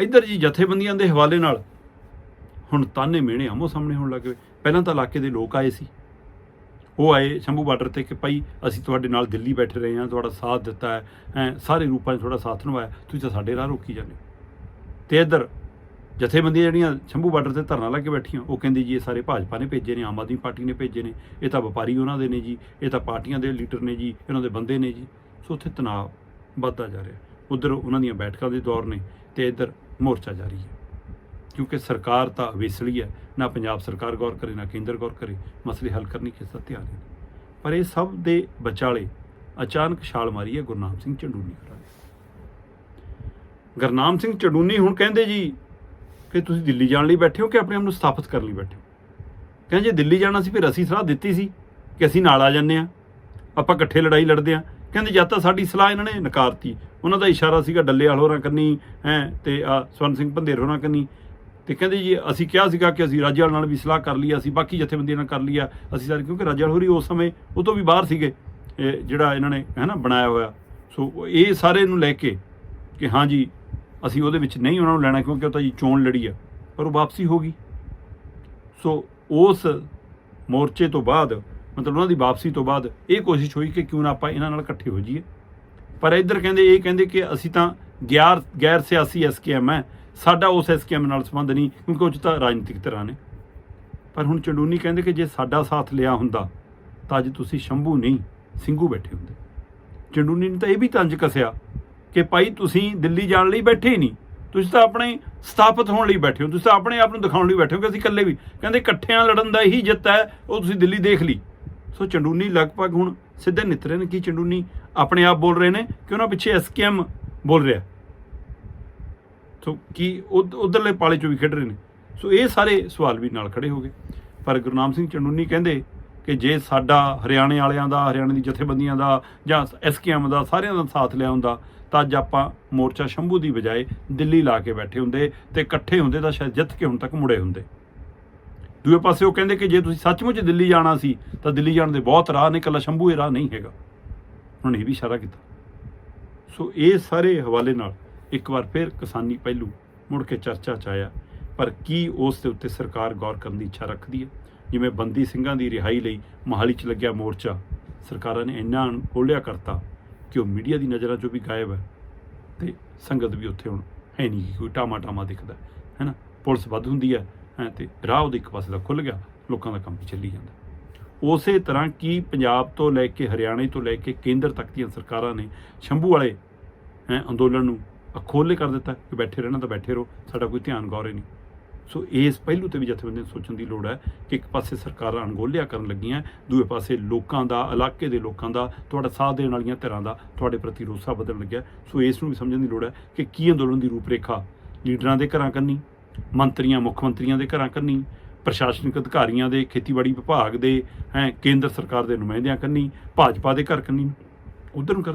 ਇੱਧਰ ਜੀ ਜਥੇਬੰਦੀਆਂ ਦੇ ਹਵਾਲੇ ਨਾਲ ਹੁਣ ਤਾਨੇ ਮਿਹਣੇ ਆਮੋ ਸਾਹਮਣੇ ਹੋਣ ਲੱਗ ਪਏ ਪਹਿਲਾਂ ਤਾਂ ਇਲਾਕੇ ਦੇ ਲੋਕ ਆਏ ਸੀ। ਉਹ ਆਏ ਸ਼ੰਭੂ ਬਾਰਡਰ ਤੇ ਕਿ ਭਾਈ ਅਸੀਂ ਤੁਹਾਡੇ ਨਾਲ ਦਿੱਲੀ ਬੈਠੇ ਰਹੇ ਹਾਂ ਤੁਹਾਡਾ ਸਾਥ ਦਿੱਤਾ ਹੈ ਹੈਂ, ਸਾਰੇ ਰੂਪਾਂ 'ਚ ਤੁਹਾਡਾ ਸਾਥ ਨਿਭਾਇਆ ਤੁਸੀਂ ਤਾਂ ਸਾਡੇ ਰਾਹ ਰੋਕੀ ਜਾਂਦੇ ਹੋ। ਤੇ ਇੱਧਰ ਜਥੇਬੰਦੀਆਂ ਜਿਹੜੀਆਂ ਸ਼ੰਭੂ ਬਾਰਡਰ ਤੇ ਧਰਨਾ ਲਾ ਕੇ ਬੈਠੀਆਂ ਉਹ ਕਹਿੰਦੀ ਜੀ ਇਹ ਸਾਰੇ ਭਾਜਪਾ ਨੇ ਭੇਜੇ ਨੇ ਆਮ ਆਦਮੀ ਪਾਰਟੀ ਨੇ ਭੇਜੇ ਨੇ ਇਹ ਤਾਂ ਵਪਾਰੀ ਉਹਨਾਂ ਦੇ ਨੇ ਜੀ ਇਹ ਤਾਂ ਪਾਰਟੀਆਂ ਦੇ ਲੀਡਰ ਨੇ ਜੀ ਇਹਨਾਂ ਦੇ ਬੰਦੇ ਨੇ ਜੀ। ਸੋ ਉੱਥੇ ਤਣਾਅ ਵੱਧਦਾ ਜਾ ਰਿਹਾ। ਉਧਰ ਉਹਨਾਂ ਦੀਆਂ ਬੈਠਕਾਂ ਦੇ ਦੌਰ ਨੇ ਤੇ ਇੱਧਰ ਮੋਰਚਾ ਜਾਰੀ ਹੈ। ਕਿਉਂਕਿ ਸਰਕਾਰ ਤਾਂ ਅਵੇਸਲੀ ਹੈ, ਨਾ ਪੰਜਾਬ ਸਰਕਾਰ ਗੌਰ ਕਰੇ, ਨਾ ਕੇਂਦਰ ਗੌਰ ਕਰੇ, ਮਸਲੇ ਹੱਲ ਕਰਨੀ ਕਿਸ ਦਾ ਧਿਆਨ ਨਹੀਂ। ਪਰ ਇਹ ਸਭ ਦੇ ਵਿਚਾਲੇ ਅਚਾਨਕ ਛਾਲ ਮਾਰੀ ਹੈ ਗੁਰਨਾਮ ਸਿੰਘ ਚੰਡੂਨੀ ਹੋਰਾਂ ਨੇ। ਗੁਰਨਾਮ ਸਿੰਘ ਚੰਡੂਨੀ ਹੁਣ ਕਹਿੰਦੇ ਜੀ ਕਿ ਤੁਸੀਂ ਦਿੱਲੀ ਜਾਣ ਲਈ ਬੈਠੇ ਹੋ ਕਿ ਆਪਣੇ ਆਪ ਨੂੰ ਸਥਾਪਿਤ ਕਰਨ ਲਈ ਬੈਠੇ ਹੋ? ਕਹਿੰਦੇ ਜੇ ਦਿੱਲੀ ਜਾਣਾ ਸੀ, ਫਿਰ ਅਸੀਂ ਸਲਾਹ ਦਿੱਤੀ ਸੀ ਕਿ ਅਸੀਂ ਨਾਲ ਆ ਜੰਨੇ ਆ ਆਪਾਂ ਇਕੱਠੇ ਲੜਾਈ ਲੜਦੇ ਆ ਕਹਿੰਦੇ ਜਦ ਤਾਂ ਸਾਡੀ ਸਲਾਹ ਇਹਨਾਂ ਨੇ ਨਕਾਰਤੀ। ਉਹਨਾਂ ਦਾ ਇਸ਼ਾਰਾ ਸੀਗਾ ਡੱਲੇ ਵਾਲ ਹੋਰਾਂ ਕੰਨੀ ਹੈ ਤੇ ਆ ਸਵਰਨ ਸਿੰਘ ਭੰਦੇਰ ਹੋਰਾਂ ਕੰਨੀ। ਤੇ ਕਹਿੰਦੇ ਜੀ ਅਸੀਂ ਕਿਹਾ ਸੀਗਾ ਕਿ ਅਸੀਂ ਰਾਜੇਵਾਲ ਨਾਲ ਵੀ ਸਲਾਹ ਕਰ ਲਈ ਆ, ਅਸੀਂ ਬਾਕੀ ਜਥੇਬੰਦੀਆਂ ਨਾਲ ਕਰ ਲਈ ਆ। ਅਸੀਂ ਸਾਰੇ ਕਿਉਂਕਿ ਰਾਜੇਵਾਲ ਹੋਰੀ ਉਸ ਸਮੇਂ ਉਹ ਤੋਂ ਵੀ ਬਾਹਰ ਸੀਗੇ ਇਹ ਜਿਹੜਾ ਇਹਨਾਂ ਨੇ ਹੈ ਨਾ ਬਣਾਇਆ ਹੋਇਆ। ਸੋ ਇਹ ਸਾਰੇ ਨੂੰ ਲੈ ਕੇ ਕਿ ਹਾਂ ਜੀ ਅਸੀਂ ਉਹਦੇ ਵਿੱਚ ਨਹੀਂ ਉਹਨਾਂ ਨੂੰ ਲੈਣਾ ਕਿਉਂਕਿ ਉਹ ਤਾਂ ਜੀ ਚੋਣ ਲੜੀ ਆ ਪਰ ਉਹ ਵਾਪਸੀ ਹੋ ਗਈ। ਸੋ ਉਸ ਮੋਰਚੇ ਤੋਂ ਬਾਅਦ ਮਤਲਬ ਉਹਨਾਂ ਦੀ ਵਾਪਸੀ ਤੋਂ ਬਾਅਦ ਇਹ ਕੋਸ਼ਿਸ਼ ਹੋਈ ਕਿ ਕਿਉਂ ਨਾ ਆਪਾਂ ਇਹਨਾਂ ਨਾਲ ਇਕੱਠੇ ਹੋ ਜਾਈਏ। ਪਰ ਇੱਧਰ ਕਹਿੰਦੇ, ਇਹ ਕਹਿੰਦੇ ਕਿ ਅਸੀਂ ਤਾਂ ਗੈਰ ਗੈਰ ਸਿਆਸੀ ਐਸਕੇਐਮ ਹੈ, ਸਾਡਾ ਉਸ ਐਸਕੇਐਮ ਨਾਲ ਸੰਬੰਧ ਨਹੀਂ, ਕਿਉਂਕਿ ਉਹ 'ਚ ਤਾਂ ਰਾਜਨੀਤਿਕ ਧਿਰਾਂ ਨੇ। ਪਰ ਹੁਣ ਚੰਡੂਨੀ ਕਹਿੰਦੇ ਕਿ ਜੇ ਸਾਡਾ ਸਾਥ ਲਿਆ ਹੁੰਦਾ, ਤਾਂ ਅੱਜ ਤੁਸੀਂ ਸ਼ੰਭੂ ਨਹੀਂ, ਸਿੰਘੂ ਬੈਠੇ ਹੁੰਦੇ। ਚੰਡੂਨੀ ਨੇ ਤਾਂ ਇਹ ਵੀ ਤੰਜ ਕਸਿਆ ਕਿ ਭਾਈ ਤੁਸੀਂ ਦਿੱਲੀ ਜਾਣ ਲਈ ਬੈਠੇ ਹੀ ਨਹੀਂ, ਤੁਸੀਂ ਤਾਂ ਆਪਣੇ ਸਥਾਪਿਤ ਹੋਣ ਲਈ ਬੈਠੇ ਹੋ, ਤੁਸੀਂ ਤਾਂ ਆਪਣੇ ਆਪ ਨੂੰ ਦਿਖਾਉਣ ਲਈ ਬੈਠੇ ਹੋ ਕਿ ਅਸੀਂ ਇਕੱਲੇ ਵੀ। ਕਹਿੰਦੇ ਇਕੱਠਿਆਂ ਲੜਨ ਦਾ ਇਹੀ ਜਿੱਤ ਹੈ, ਉਹ ਤੁਸੀਂ ਦਿੱਲੀ ਦੇਖ ਲਈ। ਸੋ ਚੰਡੂਨੀ ਲਗਭਗ ਹੁਣ ਸਿੱਧੇ ਨਿਤਰੇ ਨੇ। ਕੀ ਚੰਡੂਨੀ? ਆਪਣੇ ਆਪ ਬੋਲ ਰਹੇ ਨੇ ਕਿ ਉਹਨਾਂ ਪਿੱਛੇ ਐਸਕੇਐਮ ਬੋਲ ਰਿਹਾ। ਸੋ ਕੀ ਉਧ- ਉਧਰਲੇ ਪਾਲੇ ਚੋਂ ਵੀ ਖੇਡ ਰਹੇ ਨੇ। ਸੋ ਇਹ ਸਾਰੇ ਸਵਾਲ ਵੀ ਨਾਲ ਖੜੇ ਹੋ ਗਏ। ਪਰ ਗੁਰਨਾਮ ਸਿੰਘ ਚੰਡੂਨੀ ਕਹਿੰਦੇ ਕਿ ਜੇ ਸਾਡਾ ਹਰਿਆਣੇ ਵਾਲਿਆਂ ਦਾ, ਹਰਿਆਣੇ ਦੀ ਜਥੇਬੰਦੀਆਂ ਦਾ ਜਾਂ ਐਸਕੇਐਮ ਦਾ, ਸਾਰਿਆਂ ਦਾ ਸਾਥ ਲਿਆ ਹੁੰਦਾ, ਤਾਂ ਅੱਜ ਆਪਾਂ ਮੋਰਚਾ ਸ਼ੰਭੂ ਦੀ ਬਜਾਏ ਦਿੱਲੀ ਲਾ ਕੇ ਬੈਠੇ ਹੁੰਦੇ ਤੇ ਇਕੱਠੇ ਹੁੰਦੇ ਤਾਂ ਸ਼ਾਇਦ ਜਿੱਤ ਕੇ ਹੁਣ ਤੱਕ ਮੁੜੇ ਹੁੰਦੇ। ਦੂਏ ਪਾਸੇ ਉਹ ਕਹਿੰਦੇ ਕਿ ਜੇ ਤੁਸੀਂ ਸੱਚਮੁੱਚ ਦਿੱਲੀ ਜਾਣਾ ਸੀ, ਤਾਂ ਦਿੱਲੀ ਜਾਣ ਦੇ ਬਹੁਤ ਰਾਹ ਨੇ, ਇਕੱਲਾ ਸ਼ੰਭੂ ਇਹ ਰਾਹ ਨਹੀਂ ਹੈਗਾ। ਉਹਨਾਂ ਨੇ ਇਹ ਵੀ ਇਸ਼ਾਰਾ ਕੀਤਾ। ਸੋ ਇਹ ਸਾਰੇ ਹਵਾਲੇ ਨਾਲ ਇੱਕ ਵਾਰ ਫਿਰ ਕਿਸਾਨੀ ਪਹਿਲੂ ਮੁੜ ਕੇ ਚਰਚਾ ਚ ਆਇਆ, ਪਰ ਕੀ ਉਸ ਦੇ ਉੱਤੇ ਸਰਕਾਰ ਗੌਰ ਕਰਨ ਦੀ ਇੱਛਾ ਰੱਖਦੀ ਹੈ? ਜਿਵੇਂ ਬੰਦੀ ਸਿੰਘਾਂ ਦੀ ਰਿਹਾਈ ਲਈ ਮਹਾਲੀ 'ਚ ਲੱਗਿਆ ਮੋਰਚਾ, ਸਰਕਾਰਾਂ ਨੇ ਇੰਨਾ ਖੋਲਿਆ ਕਰਤਾ ਕਿ ਉਹ ਮੀਡੀਆ ਦੀ ਨਜ਼ਰਾਂ 'ਚੋਂ ਵੀ ਗਾਇਬ ਹੈ ਤੇ ਸੰਗਤ ਵੀ ਉੱਥੇ ਹੁਣ ਹੈ ਨਹੀਂ ਕੋਈ ਟਾਮਾ ਟਾਮਾ ਦਿਖਦਾ, ਹੈ ਨਾ? ਪੁਲਿਸ ਵੱਧ ਹੁੰਦੀ ਹੈ ਹੈ ਤੇ ਰਾਹ ਉਹਦੇ ਇੱਕ ਪਾਸੇ ਦਾ ਖੁੱਲ ਗਿਆ, ਲੋਕਾਂ ਦਾ ਕੰਮ ਵੀ ਚੱਲੀ ਜਾਂਦਾ। ਉਸੇ ਤਰ੍ਹਾਂ ਕੀ ਪੰਜਾਬ ਤੋਂ ਲੈ ਕੇ ਹਰਿਆਣੇ ਤੋਂ ਲੈ ਕੇ ਕੇਂਦਰ ਤੱਕ ਦੀਆਂ ਸਰਕਾਰਾਂ ਨੇ ਸ਼ੰਭੂ ਵਾਲੇ, ਹੈ, ਅੰਦੋਲਨ ਨੂੰ ਅਖੋਲੇ ਕਰ ਦਿੱਤਾ ਕਿ ਬੈਠੇ ਰਹਿਣਾ ਤਾਂ ਬੈਠੇ ਰਹੋ, ਸਾਡਾ ਕੋਈ ਧਿਆਨ ਗੌਰੇ ਨਹੀਂ। ਸੋ ਇਸ ਪਹਿਲੂ ਤੇ ਵੀ ਜਥੇਬੰਦੀਆਂ ਨੂੰ ਸੋਚਣ ਦੀ ਲੋੜ ਹੈ ਕਿ ਇੱਕ ਪਾਸੇ ਸਰਕਾਰਾਂ ਅਣਗੋਲਿਆ ਕਰਨ ਲੱਗੀਆਂ, ਦੂਏ ਪਾਸੇ ਲੋਕਾਂ ਦਾ, ਇਲਾਕੇ ਦੇ ਲੋਕਾਂ ਦਾ, ਤੁਹਾਡਾ ਸਾਥ ਦੇਣ ਵਾਲੀਆਂ ਧਿਰਾਂ ਦਾ ਤੁਹਾਡੇ ਪ੍ਰਤੀ ਰੋਸਾ ਬਦਲਣ ਲੱਗਿਆ। ਸੋ ਇਸ ਨੂੰ ਵੀ ਸਮਝਣ ਦੀ ਲੋੜ ਹੈ ਕਿ ਕੀ ਅੰਦੋਲਨ ਦੀ ਰੂਪਰੇਖਾ ਲੀਡਰਾਂ ਦੇ ਘਰਾਂ ਕੰਨੀ ਮੰਤਰੀਆਂ, ਮੁੱਖ ਮੰਤਰੀਆਂ ਦੇ ਘਰਾਂ ਕੰਨੀ, ਪ੍ਰਸ਼ਾਸਨਿਕ ਅਧਿਕਾਰੀਆਂ ਦੇ, ਖੇਤੀਬਾੜੀ ਵਿਭਾਗ ਦੇ, ਹੈ, ਕੇਂਦਰ ਸਰਕਾਰ ਦੇ ਨੁਮਾਇੰਦਿਆਂ ਕੰਨੀ, ਭਾਜਪਾ ਦੇ ਘਰ ਕੰਨੀ। ਉਧਰ ਨੂੰ ਕਰ-